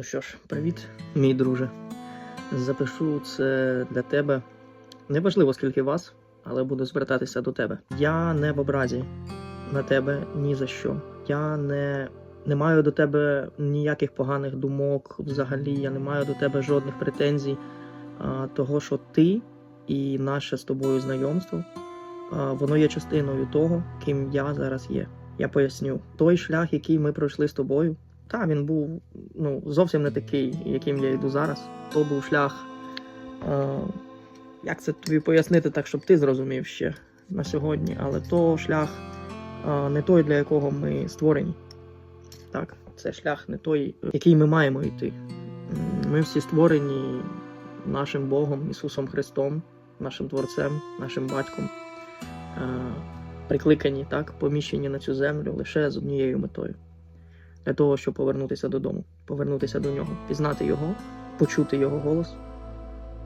Ну що ж, привіт, мій друже. Запишу це для тебе. Неважливо, скільки вас, але буду звертатися до тебе. Я не в образі на тебе ні за що. Я не, не маю до тебе ніяких поганих думок. Взагалі, я не маю до тебе жодних претензій. А, того, що ти і наше з тобою знайомство, а, воно є частиною того, ким я зараз є. Я поясню, той шлях, який ми пройшли з тобою, та він був ну, зовсім не такий, яким я йду зараз. То був шлях. Е, як це тобі пояснити так, щоб ти зрозумів ще на сьогодні, але то шлях е, не той, для якого ми створені. Так, це шлях не той, який ми маємо йти. Ми всі створені нашим Богом, Ісусом Христом, нашим Творцем, нашим батьком. Е, прикликані, так, поміщені на цю землю лише з однією метою для того, щоб повернутися додому, повернутися до нього, пізнати його, почути його голос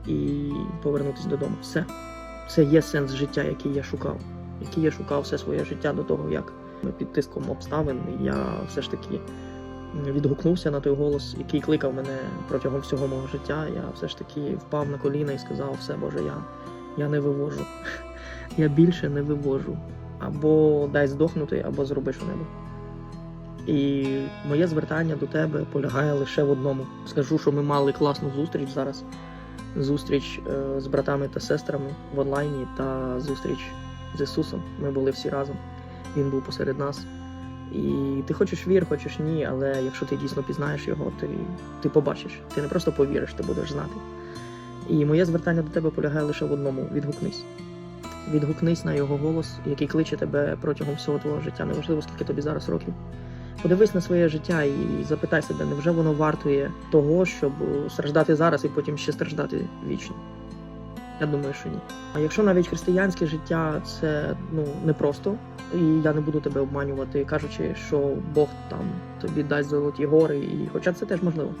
і повернутися додому. Все. Це є сенс життя, який я шукав, який я шукав все своє життя до того, як під тиском обставин я все ж таки відгукнувся на той голос, який кликав мене протягом всього мого життя. Я все ж таки впав на коліна і сказав: все, Боже, я, я не вивожу. Я більше не вивожу. Або дай здохнути, або зроби що-небудь. І моє звертання до тебе полягає лише в одному. Скажу, що ми мали класну зустріч зараз. Зустріч е, з братами та сестрами в онлайні та зустріч з Ісусом. Ми були всі разом. Він був посеред нас. І ти хочеш вір, хочеш ні, але якщо ти дійсно пізнаєш його, ти, ти побачиш. Ти не просто повіриш, ти будеш знати. І моє звертання до тебе полягає лише в одному: відгукнись. Відгукнись на його голос, який кличе тебе протягом всього твого життя. Неважливо, скільки тобі зараз років. Подивись на своє життя і запитай себе, невже воно вартує того, щоб страждати зараз і потім ще страждати вічно? Я думаю, що ні. А якщо навіть християнське життя це ну непросто, і я не буду тебе обманювати, кажучи, що Бог там тобі дасть золоті гори, і хоча це теж можливо.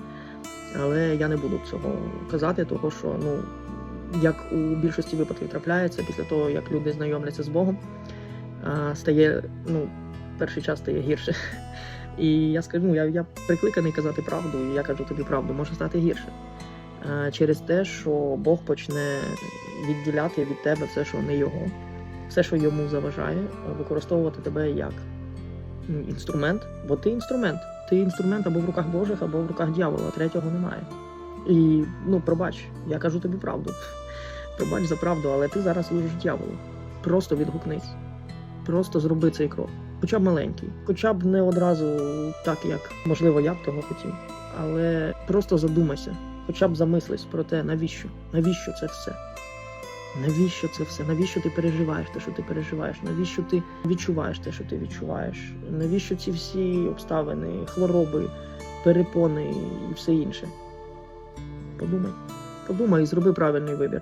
Але я не буду цього казати, того що ну як у більшості випадків трапляється після того, як люди знайомляться з Богом, стає ну перший час стає гірше. І я скажу, ну, я, я прикликаний казати правду, і я кажу тобі правду, може стати гірше. Е, Через те, що Бог почне відділяти від тебе все, що не його, все, що йому заважає, використовувати тебе як інструмент, бо ти інструмент. Ти інструмент або в руках Божих, або в руках дьявола, третього немає. І ну, пробач, я кажу тобі правду. Пробач за правду, але ти зараз служиш дьяволу. Просто відгукнись. Просто зроби цей крок. Хоча б маленький, хоча б не одразу так, як можливо я б того хотів. Але просто задумайся, хоча б замислись про те, навіщо? Навіщо це все? Навіщо це все? Навіщо ти переживаєш те, що ти переживаєш? Навіщо ти відчуваєш те, що ти відчуваєш? Навіщо ці всі обставини, хвороби, перепони і все інше? Подумай. Подумай і зроби правильний вибір.